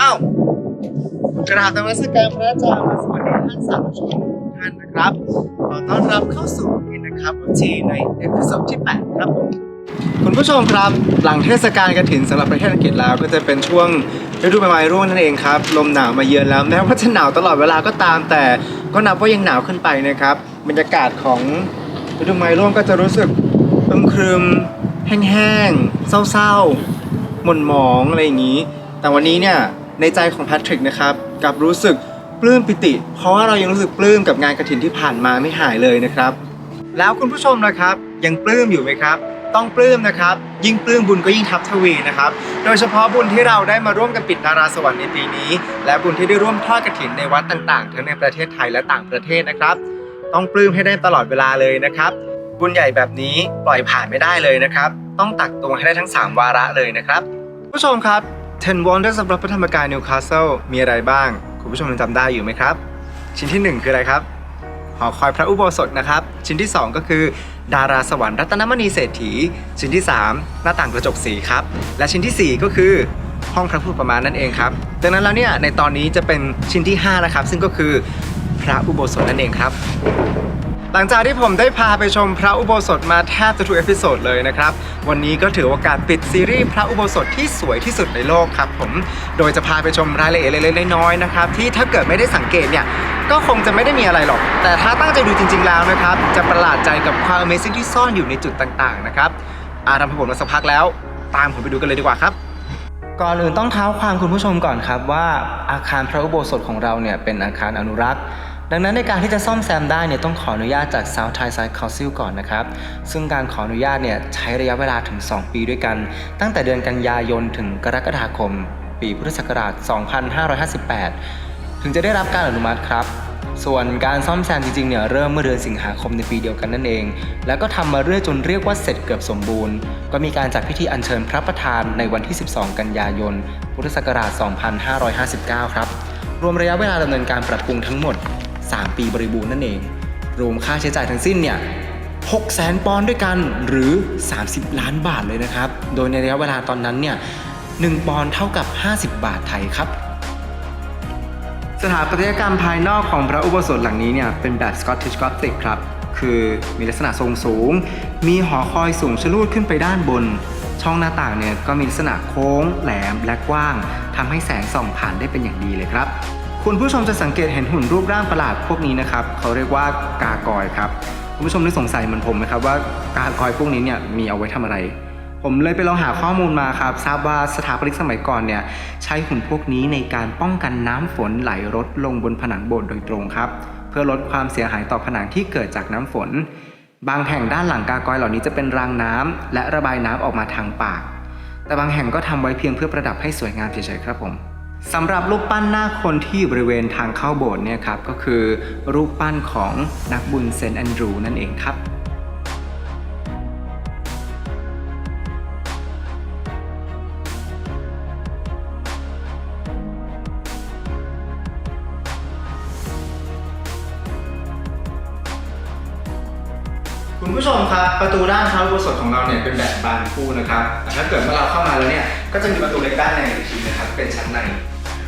อ้าวกราบนมัสการพระอาจารย์สวัสดีท่านสาธุชนทุกท่านนะครับขอต้อนรับเข้าสู่อินนะครับทีในเอพิโซดที่ 8 ครับผมคุณผู้ชมครับหลังเทศกาลกระถินสำหรับประเทศอังกฤษแล้ว ก็จะเป็นช่วงฤดูใบไม้ร่วงนั่นเองครับลมหนาวมาเยือนแล้วแม้ว่าจะหนาวตลอดเวลาก็ตาม แต่ก็นับว่ายังหนาวขึ้นไปนะครับ บรรยากาศของฤดูใบไม้ร่วงก็จะรู้สึกอึมครึมแห้งๆเศร้าๆ หม่นหมองอะไรอย่างนี้ แต่วันนี้เนี่ยในใจของแพทริกนะครับกลับรู้สึกปลื้มปิติ เพราะว่าเรายังรู้สึกปลื้มกับงานกระถินที่ผ่านมาไม่หายเลยนะครับ แล้วคุณผู้ชมนะครับยังปลื้มอยู่ไหมครับ ต้องปลื้มนะครับ ยิ่งปลื้มบุญก็ยิ่งทับทวีนะครับ โดยเฉพาะบุญที่เราได้มาร่วมกันปิดดาราสวรรค์ในปีนี้ และบุญที่ได้ร่วมทอดกฐินในวัดต่างๆ ทั้งในประเทศไทยและต่างประเทศนะครับ ต้องปลื้มให้ได้ตลอดเวลาเลยนะครับ บุญใหญ่แบบนี้ปล่อยผ่านไม่ได้เลยนะครับ ต้องตักตวงให้ได้ทั้ง 3 วาระเลยนะครับ ผู้ชมครับ 10 Wonders สำหรับพระธรรมกายนิวคาสเซิลมีอะไรบ้าง คุณผู้ชมยังจำได้อยู่ไหมครับ ชิ้นที่หนึ่งคืออะไรครับ หอคอยพระอุโบสถนะครับ ชิ้นที่ 2 ก็คือ ดาราสวรรค์รัตนมณีเศรษฐี ชิ้นที่ 3 หน้าต่างกระจกสีครับ และชิ้นทีสี่4 ก็คือห้องพระพุทธประมาณนั่นเองครับดังนั้นแล้วเนี่ยในตอนนี้จะเป็นชิ้นที่5นะครับซึ่งก็คือพระอุโบสถนั่นเองครับ หลังจากที่ผมได้พาไปชมพระอุโบสถมาแทบจะทุกเอพิโซดเลยนะครับ วันนี้ก็ถือโอกาสปิดซีรีส์พระอุโบสถที่สวยที่สุดในโลกครับผมโดยจะพาไปชมรายละเอียดเล็กๆน้อยๆนะครับที่ถ้าเกิดไม่ได้สังเกตเนี่ยก็คงจะไม่ได้มีอะไรหรอก แต่ถ้าตั้งใจดูจริง ๆ แล้วนะครับ จะประหลาดใจกับความ Amazing ที่ซ่อนอยู่ในจุดต่างๆนะครับอาทำให้ผมมาสักพักแล้ว ตามผมไปดูกันเลยดีกว่าครับก่อนอื่นต้องเท้าความคุณผู้ชมก่อนครับว่าอาคารพระอุโบสถของเราเนี่ยเป็นอาคารอนุรักษ์ ดังนั้นในการที่จะซ่อมแซมได้เนี่ยต้องขออนุญาตจาก South Tyneside Council ก่อนนะครับ ซึ่งการขออนุญาตเนี่ยใช้ระยะเวลาถึง 2 ปีด้วยกัน ตั้งแต่เดือนกันยายนถึงกรกฎาคม ปีพุทธศักราช 2558 ถึงจะได้รับการอนุมัติครับ ส่วนการซ่อมแซมจริงๆเนี่ยเริ่มเมื่อเดือนสิงหาคมในปีเดียวกันนั่นเอง แล้วก็ทำมาเรื่อยจนเรียกว่าเสร็จเกือบสมบูรณ์ ก็มีการจัดพิธีอัญเชิญพระประธานในวันที่ 12 กันยายน พุทธศักราช 2559 ครับ รวมระยะเวลาดำเนินการปรับปรุงทั้งหมด 3 ปีบริบูรณ์นั่นเอง รวมค่าใช้จ่ายทั้งสิ้นเนี่ย6แสนปอนด์ด้วยกันหรือ 30 ล้านบาทเลยนะครับ โดยในระยะเวลาตอนนั้นเนี่ย1ปอนด์เท่ากับ 50 บาทไทยครับ สถาปัตยกรรมภายนอกของพระอุโบสถหลังนี้เนี่ยเป็นแบบสกอตติชกอติกครับ คือมีลักษณะทรงสูง มีหอคอยสูงชะลูดขึ้นไปด้านบน ช่องหน้าต่างเนี่ยก็มีลักษณะโค้ง แหลมและกว้างทำให้แสงส่องผ่านได้เป็นอย่างดีเลยครับ คุณผู้ชมจะสังเกตเห็นหุ่นรูปร่างประหลาดพวกนี้นะครับเขาเรียกว่ากากอยครับคุณผู้ชมนึกสงสัยเหมือนผมไหมครับว่ากากอยพวกนี้เนี่ยมีเอาไว้ทำอะไร ผมเลยไปลองหาข้อมูลมาครับ ทราบว่าสถาปนิกสมัยก่อนเนี่ยใช้หุ่นพวกนี้ในการป้องกันน้ำฝนไหลรดลงบนผนังโบสถ์โดยตรงครับ เพื่อลดความเสียหายต่อผนังที่เกิดจากน้ำฝน บางแห่งด้านหลังกากอยเหล่านี้จะเป็นรางน้ำและระบายน้ำออกมาทางปาก แต่บางแห่งก็ทำไว้เพียงเพื่อประดับให้สวยงามเฉยๆครับผม สำหรับรูปปั้นหน้าคนที่อยู่บริเวณทางเข้าโบสถ์เนี่ยครับก็คือรูปปั้นของนักบุญเซนต์แอนดรูนั่นเองครับคุณผู้ชมครับประตูด้านพระอุโบสถของเราเนี่ยเป็นแบบบานคู่นะครับแต่ถ้าเกิดเมื่อเราเข้ามาแล้วเนี่ย ก็จะมีประตูเล็กด้านในอีกทีนะครับเป็นชั้นใน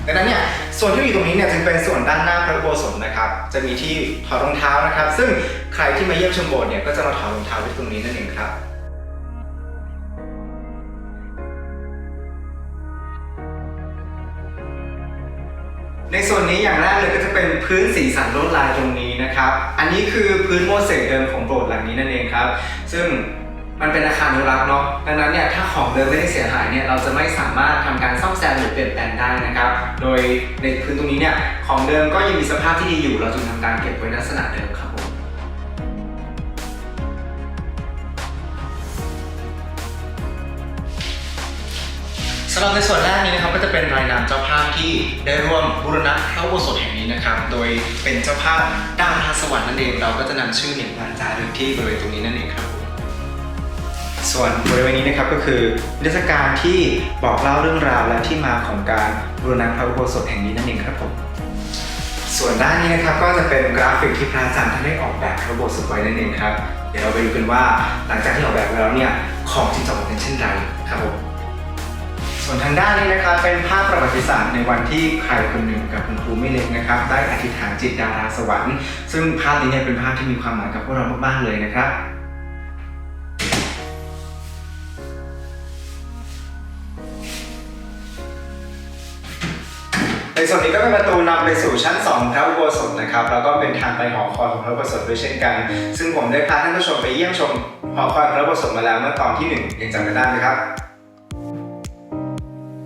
ดังนั้นเนี่ยส่วนที่อยู่ตรงนี้เนี่ยจึงเป็นส่วนด้านหน้าพระอุโบสถนะครับจะมีที่ถอดรองเท้านะครับ ซึ่งใครที่มาเยี่ยมชมโบสถ์เนี่ยก็จะมาถอดรองเท้าไว้ตรงนี้นั่นเองครับในส่วนนี้อย่างแรกเลยก็จะเป็นพื้นสีสันลวดลายตรงนี้นะครับ อันนี้คือพื้นโมเสกเดิมของโบสถ์หลังนี้นั่นเองครับ ซึ่ง มันเป็นอาคารอนุรักษ์เนาะดังนั้นเนี่ยถ้าของเดิมไม่ได้เสียหายเนี่ยเราจะไม่สามารถทำการซ่อมแซมหรือเปลี่ยนแปลงได้นะครับ โดยในพื้นตรงนี้เนี่ยของเดิมก็ยังมีสภาพที่ดีอยู่ เราจึงทำการเก็บไว้ในลักษณะเดิมครับผมสำหรับในส่วนแรกนี้นะครับก็จะเป็นรายนามเจ้าภาพที่ได้ร่วมบูรณะพระอุโบสถแห่งนี้นะครับ โดยเป็นเจ้าภาพด้านพระสวรรค์นั่นเองเราก็จะนำชื่อเนี่ยมาจารึกที่บริเวณตรงนี้นั่นเองครับ ส่วนบริเวณนี้นะครับก็คือนิทรรศการที่บอกเล่าเรื่องราวและที่มาของการบูรณะพระอุโบสถแห่งนี้นั่นเองครับผมส่วนด้านนี้นะครับก็จะเป็นกราฟิกที่พระอาจารย์ท่านได้ออกแบบพระอุโบสถไว้นั่นเองครับเดี๋ยวเราไปดูกันว่าหลังจากที่ออกแบบไว้แล้วเนี่ยของจริงจะออกเป็นเช่นไรครับผมสส่วนทางด้านนี้นะครับเป็นภาพประวัติศาสตร์ในวันที่ใครคนหนึ่งกับคุณครูไม่เล็กนะครับได้อธิษฐานจิตดาราสวรรค์ ซึ่งภาพนี้เนี่ยเป็นภาพที่มีความหมายกับพวกเรามากๆเลยนะครับ ในส่วนนี้ก็เป็นประตูนำไปสู่ชั้น 2 พระอุโบสถนะครับ แล้วก็เป็นทางไปหอคอยของพระอุโบสถด้วยเช่นกัน ซึ่งผมได้พาท่านผู้ชมไปเยี่ยมชมหอคอยพระอุโบสถมาแล้วเมื่อตอนที่หนึ่งยังจำกันได้ไหมครับ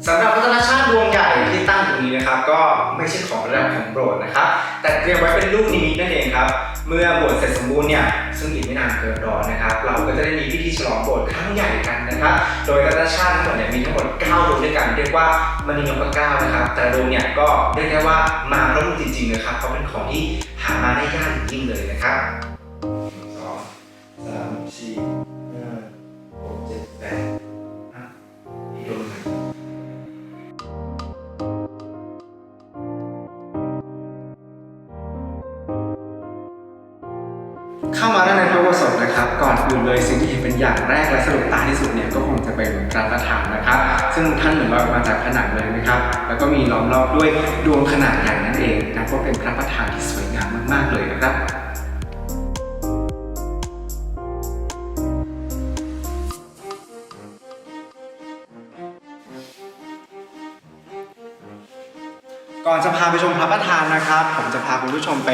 สำหรับพัฒนาชาติดวงใหญ่ที่ตั้งตรงนี้นะครับ ก็ไม่ใช่ของระดับของโบสถ์นะครับ แต่เตรียมไว้เป็นลูกนิมิตนั่นเองครับ เมื่อบสถ์เสร็จสมบูรณ์เนี่ยซึ่งอีกไม่นานเกินรอนะครับ เราก็จะได้มีพิธีฉลองโบสถ์ครั้งใหญ่กันนะครับ โดยพัฒนาชาติทั้งหมดเนี่ยมีทั้งหมด9ดวงด้วยกันเรียกว่ามณีนพเก้านะครับ แต่ดวงเนี่ยก็เรียกได้ว่ามาร่วมจริงๆนะครับเพราะเป็นของที่หามาได้ยากจริงๆเลยนะครับสองสามสี่ เข้ามาด้านในพระอุโบสถนะครับ ก่อนอื่นเลยสิ่งที่เห็นเป็นอย่างแรกและสะดุดตาที่สุดเนี่ยก็คงจะเป็นพระประธานนะครับ ซึ่งท่านเหมือนว่ามาจากผนังเลยนะครับ แล้วก็มีล้อมรอบด้วยดวงขนาดใหญ่นั่นเองนับว่าเป็นพระประธาน นะครับ ผมจะพาคุณผู้ชมไป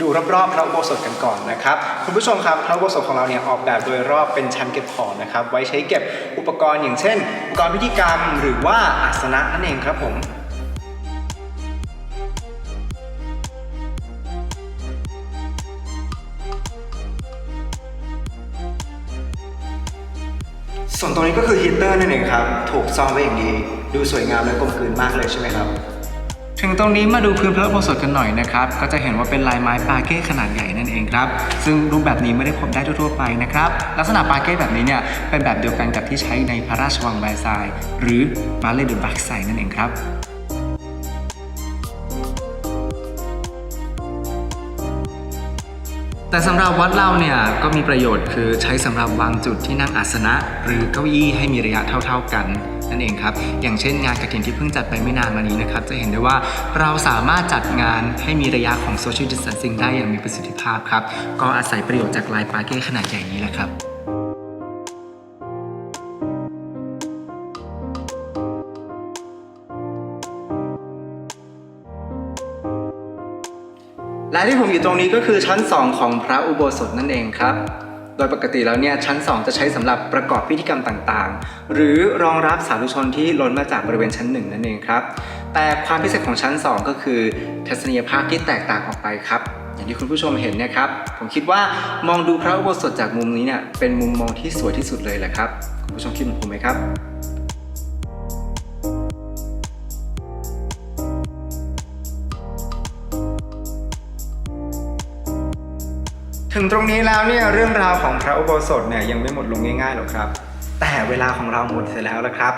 ดูรอบๆพระอุโบสถกันก่อนนะครับ คุณผู้ชมครับพระอุโบสถของเราเนี่ยออกแบบโดยรอบเป็นชั้นเก็บของนะครับ ไว้ใช้เก็บอุปกรณ์อย่างเช่น อุปกรณ์พิธีกรรมหรือว่าอาสนะนั่นเองครับผมส่วนตรงนี้ก็คือฮีเตอร์นั่นเองครับ ถูกซ่อนไว้อย่างดี ดูสวยงามและกลมกลืนมากเลยใช่ไหมครับ ถึงตรงนี้มาดูพื้นพระอุโบสถกันหน่อยนะครับ ก็จะเห็นว่าเป็นลายไม้ปาเก้ขนาดใหญ่นั่นเองครับ ซึ่งรูปแบบนี้ไม่ได้พบได้ทั่วๆไปนะครับ ลักษณะปาเก้แบบนี้เนี่ยเป็นแบบเดียวกันกับที่ใช้ในพระราชวังแวร์ซายหรือมาเลเดบักไซนั่นเองครับแต่สำหรับวัดเราเนี่ยก็มีประโยชน์คือใช้สำหรับวางจุดที่นั่งอาสนะ หรือเก้าอี้ให้มีระยะเท่า ๆกัน นั่นเองครับ อย่างเช่นงานกระถินที่เพิ่งจัดไปไม่นานมานี้นะครับ จะเห็นได้ว่าเราสามารถจัดงานให้มีระยะของ social distancing ได้อย่างมีประสิทธิภาพครับ ก็อาศัยประโยชน์จากลายปาเก้ขนาดใหญ่นี้แหละครับและที่ผมอยู่ตรงนี้ก็คือชั้น 2 ของพระอุโบสถนั่นเองครับ ดยปกติแล้วเนี่ยชั้น 2 จะใช้สำหรับประกอบพิธีกรรมต่างๆ หรือรองรับสาธุชนที่ล้นมาจากบริเวณชั้น 1 นั่นเองครับ แต่ความพิเศษของชั้น 2 ก็คือทัศนียภาพที่แตกต่างออกไปครับ อย่างที่คุณผู้ชมเห็นเนี่ยครับ ผมคิดว่ามองดูพระอุโบสถจากมุมนี้เนี่ยเป็นมุมมองที่สวยที่สุดเลยแหละครับ คุณผู้ชมคิดเหมือนผมไหมครับ ถึงตรงนี้แล้วเนี่ยเรื่องราวของพระอุโบสถเนี่ยยังไม่หมดลงง่ายๆหรอกครับ แต่เวลาของเราหมดเสียแล้วละครับ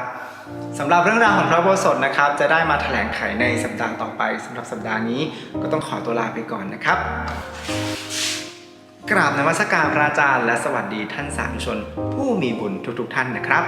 สำหรับเรื่องราวของพระอุโบสถนะครับ จะได้มาแถลงไขในสัปดาห์ต่อไปสำหรับสัปดาห์นี้ก็ต้องขอตัวลาไปก่อนนะครับ กราบนมัสการพระอาจารย์และสวัสดีท่านสาธุชน ผู้มีบุญทุกๆท่านนะครับ